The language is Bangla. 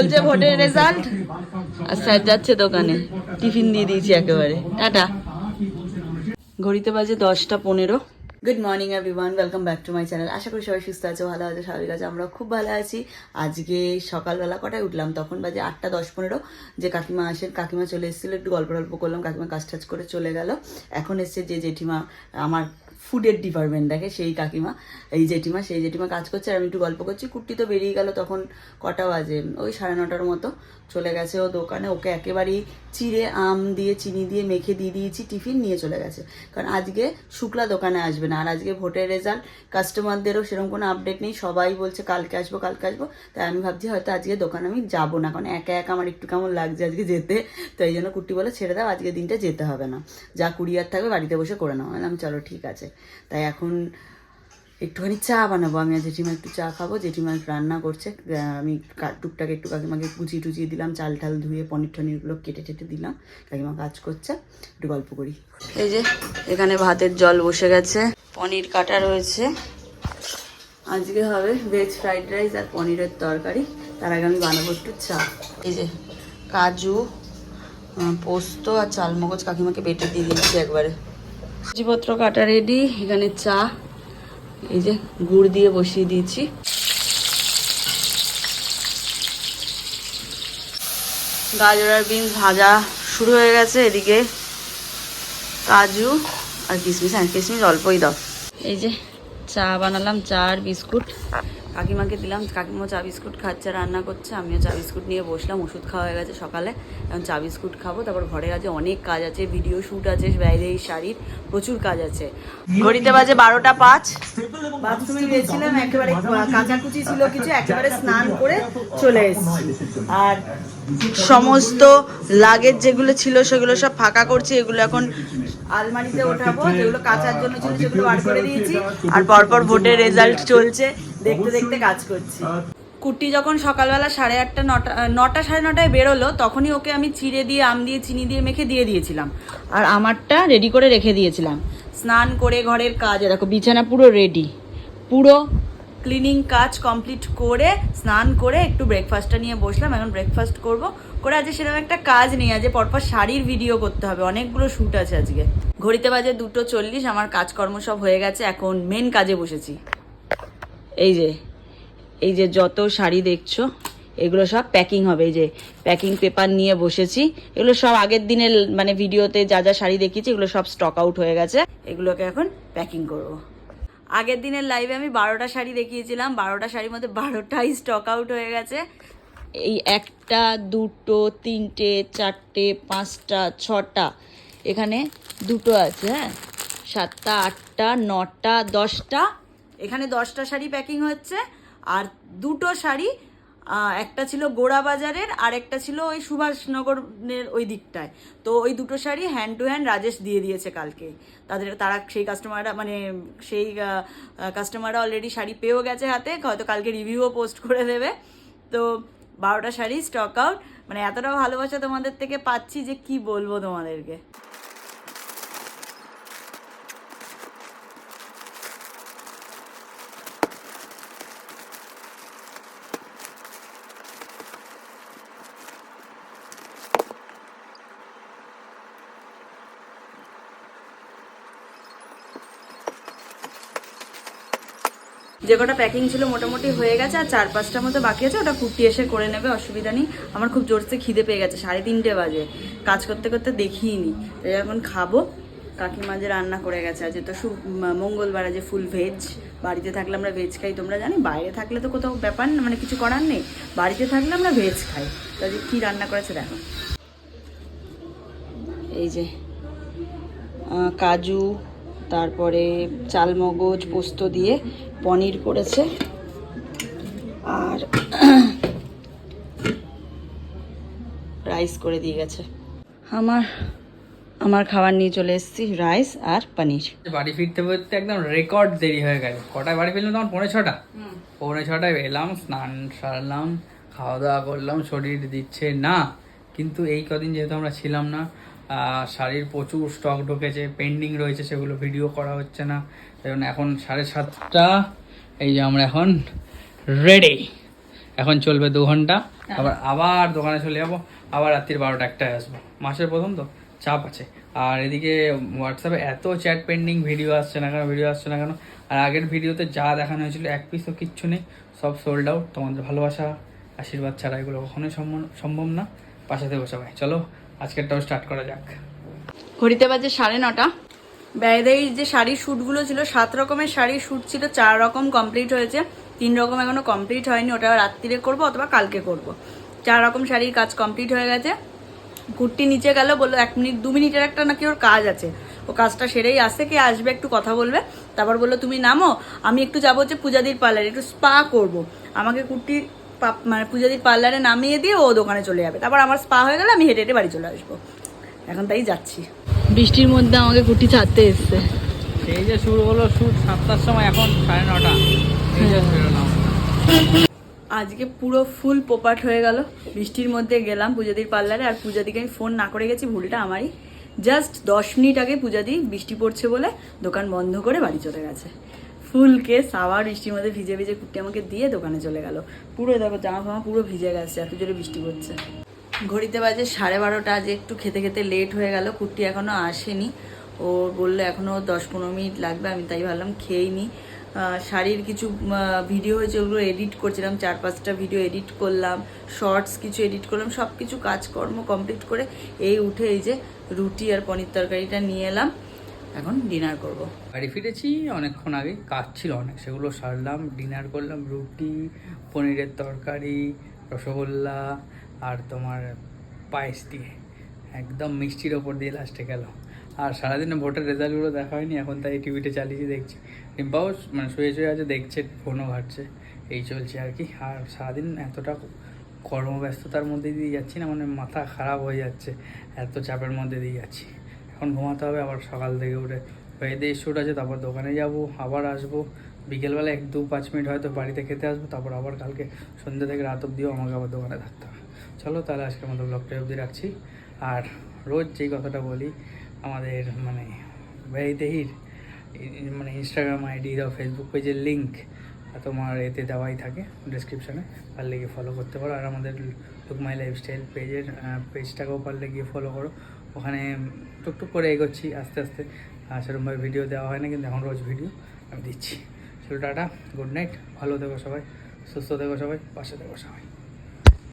বলছে ভোটের রেজাল্ট আর যাচ্ছে দোকানে। টিফিন দিয়ে দিয়েছি একেবারে। টাটা। ঘড়িতে বাজে দশটা পনেরো। Good morning everyone welcome back to my channel আশা করি সবাই সুস্থ আছে, ভালো আছে, স্বাভাবিক আছে আমরা খুব ভালো আছি। আজকে সকালবেলা কটায় উঠলাম? তখন বাজে আটটা দশ পনেরো। যে কাকিমা আসেন কাকিমা চলে এসেছিল, একটু গল্প টল্প করলাম, কাকিমা কাজ টাজ করে চলে গেল। এখন এসছে যে জেঠিমা, আমার ফুডের ডিপার্টমেন্ট দেখে সেই কাকিমা, এই জেঠিমা, সেই জেঠিমা কাজ করছে আর আমি একটু গল্প করছি। কুট্টি তো বেরিয়ে গেল তখন কটা বাজে? ওই সাড়ে নটার মতো চলে গেছে ও দোকানে। ওকে একেবারেই চিড়ে আম দিয়ে, চিনি দিয়ে মেখে দিয়ে দিয়েছি, টিফিন নিয়ে চলে গেছে। কারণ আজকে শুক্লা দোকানে আসবে না। আর আজকে ভোটের রেজাল্ট কাস্টমারদেরও সেরকম কোনো আপডেট নেই। সবাই বলছে, কালকে আসব কালকে আসব। তাই আমি ভাবছি, হয়তো আজকে দোকানে আমি যাব না। কারণ একা একা আমার একটু কেমন লাগছে আজকে যেতে। তো এই জন্য কুট্টি বলে, ছেড়ে দাও, আজকে দিনটা যেতে হবে না। যা কুরিয়ার থাকবে, বাড়িতে বসে করে নাও। আমি চলো, ঠিক আছে। তাই এখন একটুখানি চা বানাবো। আমি আর জেঠিমা একটু চা খাব। জেঠিমা রান্না করছে। আমি টুকটাক একটু কাকিমাকে কুচিয়ে টুচিয়ে দিলাম। চাল টাল ধুয়ে পনির টনিরগুলো কেটে টেটে দিলাম। কাকিমা কাজ করছে। একটু গল্প করি। এই যে এখানে ভাতের জল বসে গেছে। পনির কাটা রয়েছে। আজকে হবে ভেজ ফ্রাইড রাইস আর পনিরের তরকারি। তার আগে আমি বানাবো একটু চা। এই যে কাজু পোস্ত আর চালমগজ কাকিমাকে বেটে দিয়ে দিচ্ছি একবারে। সবজিপত্র কাটা রেডি এখানে চা, এই যে গুড় দিয়ে বসিয়ে দিয়েছি। গাজর আর বিনস ভাজা শুরু হয়ে গেছে, এদিকে কাজু আর কিশমিশ হ্যাঁ কিশমিশ অল্পই দাও। এই যে চা বানালাম, চা আর বিস্কুট। কাকিমাকে দিলাম, কাকিমা চা বিস্কুট খাচ্ছে, রান্না করছে, আমিও চা বিস্কুট নিয়ে বসলাম, ওষুধ খাওয়া হয়ে গেছে সকালে। এখন চা বিস্কুট খাব, তারপর ঘরে আছে অনেক কাজ আছে ভিডিও শ্যুট আছে, বাইরে এই শাড়ির প্রচুর কাজ আছে। ঘড়িতে বাজে বারোটা পাঁচ। বাথরুমে গিয়েছিলাম একেবারে কাঁচাকুচি ছিল কিছু, একেবারে স্নান করে চলে এসেছি। আর সমস্ত লাগেজ যেগুলো ছিল, সেগুলো সব ফাঁকা করছি, এগুলো এখন আলমারিতে ওঠাবো, যেগুলো কাচার জন্য ছিল সেগুলো বার করে দিয়েছি। আর পরপর ভোটের রেজাল্ট চলছে। দেখতে দেখতে কাজ করছি। কুটি যখন সকালবেলা সাড়ে আটটা নটা নটা সাড়ে নটায় বেরোলো তখনই ওকে আমি চিড়ে দিয়ে আম দিয়ে চিনি দিয়ে মেখে দিয়ে দিয়েছিলাম। আর আমারটা রেডি করে রেখে দিয়েছিলাম। স্নান করে ঘরের কাজ দেখো বিছানা পুরো রেডি পুরো ক্লিনিং কাজ কমপ্লিট করে স্নান করে একটু ব্রেকফাস্টটা নিয়ে বসলাম। এখন ব্রেকফাস্ট করব। করে আজকে সেরকম একটা কাজ নেই। আজকে পরপর শাড়ির ভিডিও করতে হবে। অনেকগুলো শ্যুট আছে আজকে। ঘড়িতে বাজে দুটো চল্লিশ আমার কাজকর্ম সব হয়ে গেছে। এখন মেন কাজে বসেছি। এই যে এই যে যত শাড়ি দেখছ, এগুলো সব প্যাকিং হবে। এই যে প্যাকিং পেপার নিয়ে বসেছি। এগুলো সব আগের দিনের মানে ভিডিওতে যা যা শাড়ি দেখিয়েছি, এগুলো সব স্টক আউট হয়ে গেছে। এগুলোকে এখন প্যাকিং করব। আগের দিনের লাইভে আমি বারোটা শাড়ি দেখিয়েছিলাম। বারোটা শাড়ির মধ্যে বারোটাই স্টক আউট হয়ে গেছে। এই একটা, দুটো, তিনটে, চারটে, পাঁচটা, ছটা, এখানে দুটো আছে হ্যাঁ? সাতটা, আটটা, নটা, দশটা এখানে দশটা শাড়ি প্যাকিং হচ্ছে, আর দুটো শাড়ি একটা ছিল গোড়া বাজারের, আর একটা ছিল ওই সুভাষনগরের ওই দিকটায়। তো ওই দুটো sari hand to hand Rajesh দিয়ে দিয়েছে কালকে। তাদের, তারা সেই কাস্টমাররা মানে সেই কাস্টমাররা অলরেডি শাড়ি পেয়েও গেছে হাতে, হয়তো কালকে রিভিউও পোস্ট করে দেবে। তো বারোটা শাড়ি স্টক আউট মানে এতটা ভালোবাসা তোমাদের থেকে পাচ্ছি যে কি বলব তোমাদেরকে। যে কটা প্যাকিং ছিল মোটামুটি হয়ে গেছে আর চার পাঁচটার মতো বাকি আছে, ওটা কুর্তি এসে করে নেবে, অসুবিধা নেই। আমার খুব জোরসে খিদে পেয়ে গেছে, সাড়ে তিনটে বাজে। কাজ করতে করতে দেখিইনি তাই এখন খাব। কাকিমা যে রান্না করে গেছে আজ তো মঙ্গলবার আছে ফুল ভেজ বাড়িতে থাকলে আমরা ভেজ খাই, তোমরা জানি, বাইরে থাকলে তো কোথাও ব্যাপার না মানে কিছু করার নেই। বাড়িতে থাকলে আমরা ভেজ খাই। তো আজকে কী রান্না করেছে দেখো। এই যে কাজু তারপরে চালমগজ পোস্ত দিয়ে পনির করেছে। আর রাইস করে দিয়ে গেছে। আমার আমার খাবার নিয়ে চলে এসেছি রাইস আর পনির। বাড়ি ফিরতে ফিরতে একদম রেকর্ড দেরি হয়ে গেছে কটায় বাড়ি ফিরলাম তখন? পৌনে ছটা? পৌনে ছটায় এলাম স্নান সারলাম খাওয়া দাওয়া করলাম শরীর দিচ্ছে না। কিন্তু এই কদিন যেহেতু আমরা ছিলাম না শাড়ির প্রচুর স্টক ঢুকেছে পেন্ডিং রয়েছে সেগুলো ভিডিও করা হচ্ছে না। জন্য এখন সাড়ে সাতটা এই যে আমরা এখন রেডি এখন চলবে দু ঘণ্টা। আবার আবার দোকানে চলে যাব আবার রাত্রির বারোটা একটায় আসব। মাসের প্রথম তো চাপ আছে। আর এদিকে হোয়াটসঅ্যাপে এত চ্যাট পেন্ডিং ভিডিও আসছে না কেন ভিডিও আসছে না কেন? আর আগের ভিডিওতে যা দেখানো হয়েছিল এক পিসও কিচ্ছু নেই সব সোল্ড আউট তোমাদের ভালোবাসা আশীর্বাদ ছাড়া এগুলো কখনোই সম্ভব সম্ভব না। পাশে দেবো সবাই। চলো আজকেরটাও স্টার্ট করা যাক। ঘড়িতে বাজে সাড়ে নটা। ব্যয়দের যে শাড়ির শ্যুটগুলো ছিল সাত রকমের শাড়ির শ্যুট ছিল চার রকম কমপ্লিট হয়েছে। তিন রকম এখনও কমপ্লিট হয়নি ওটা রাত্রিরে করব অথবা কালকে করব। চার রকম শাড়ির কাজ কমপ্লিট হয়ে গেছে। কুর্তি নিচে গেল বলল এক মিনিট দু মিনিটের একটা নাকি ওর কাজ আছে। ও কাজটা সেরেই আসে কে আসবে একটু কথা বলবে। তারপর বলল তুমি নামো আমি একটু যাব হচ্ছে পূজাদির পার্লারে একটু স্পা করব। আমাকে কুর্তি মানে পূজাদির পার্লারে নামিয়ে দিয়ে ও দোকানে চলে যাবে। তারপর আমার স্পা হয়ে গেলে আমি হেঁটে হেঁটে বাড়ি চলে আসব। এখন তাই যাচ্ছি। বৃষ্টির মধ্যে আমাকে কুর্তি ছাড়তে এসছে। সেই যে শুরু হলো শুট সাতটার সময় এখন সাড়ে নটা। এই। আজকে পুরো ফুল পোপাট হয়ে গেল। বৃষ্টির মধ্যে গেলাম পূজাদির পার্লারে আর পূজাদিকে আমি ফোন না করে গেছি ভুলটা আমারই। জাস্ট দশ মিনিট আগে পূজাদি বৃষ্টি পড়ছে বলে দোকান বন্ধ করে বাড়ি চলে গেছে। ফুল কেস বৃষ্টির মধ্যে ভিজে ভিজে কুর্তি আমাকে দিয়ে দোকানে চলে গেল। পুরো দেখো, জামা ফামা পুরো ভিজে গেছে, এত জোরে বৃষ্টি পড়ছে। ঘড়িতে বাজে সাড়ে বারোটা, আজ একটু খেতে খেতে লেট হয়ে গেল কুর্তি এখনও আসেনি। ও বলল এখনও দশ পনেরো মিনিট লাগবে, আমি তাই ভাবলাম খেয়েই নিই শাড়ির কিছু ভিডিও হয়েছে, ওগুলো এডিট করছিলাম, চার পাঁচটা ভিডিও এডিট করলাম শর্টস কিছু এডিট করলাম সব কিছু কাজকর্ম কমপ্লিট করে এই উঠে এই যে রুটি আর পনির তরকারিটা নিয়ে এলাম। এখন ডিনার করব। বাড়ি ফিরেছি, অনেকক্ষণ আগে কাজ ছিল অনেক, সেগুলো সারলাম ডিনার করলাম, রুটি, পনিরের তরকারি, রসগোল্লা আর তোমার পায়েস দিয়ে। একদম মিষ্টির ওপর দিয়ে লাস্টে গেল আর সারাদিনে ভোটের রেজাল্টগুলো দেখা হয়নি, এখন তাই টিভিতে চালিয়ে দেখছি। রিম্পাও মানে শুয়ে শুয়ে আছে, দেখছে ফোনও ঘাটছে, এই চলছে আর কি। আর সারাদিন এতটা কর্মব্যস্ততার মধ্যে দিয়ে যাচ্ছি না মানে মাথা খারাপ হয়ে যাচ্ছে, এত চাপের মধ্যে দিয়ে যাচ্ছি। এখন ঘুমাতে হবে, আবার সকাল থেকে উঠে দিয়ে শ্যুট আছে, তারপর দোকানে যাব, আবার আসব। বিকেলবেলা এক দু পাঁচ মিনিট হয়তো বাড়িতে খেতে আসব, তারপর আবার কালকে সন্ধ্যে থেকে রাত অব্দিও আমাকে আবার দোকানে থাকতে হবে। চলো তাহলে আজকের মতো ব্লগটা অবধি রাখছি। আর রোজ যেই কথাটা বলি, আমাদের মানে ব্যয়দেহির মানে ইনস্টাগ্রাম আইডি বা ফেসবুক পেজের লিঙ্ক তোমার এতে দেওয়াই থাকে ডিসক্রিপশানে পারলে গিয়ে ফলো করতে পারো। আর আমাদের লুক মাই লাইফস্টাইল পেজের পেজটাকেও পারলে গিয়ে ফলো করো। ওখানে টুকটুক করে এগোচ্ছি আস্তে আস্তে। আর সেরকমভাবে ভিডিও দেওয়া হয় না কিন্তু এখন রোজ ভিডিও আমি দিচ্ছি। চলো টাটা গুড নাইট ভালো থেকো সবাই, সুস্থ থেকো সবাই, পাশে দেবো সবাই।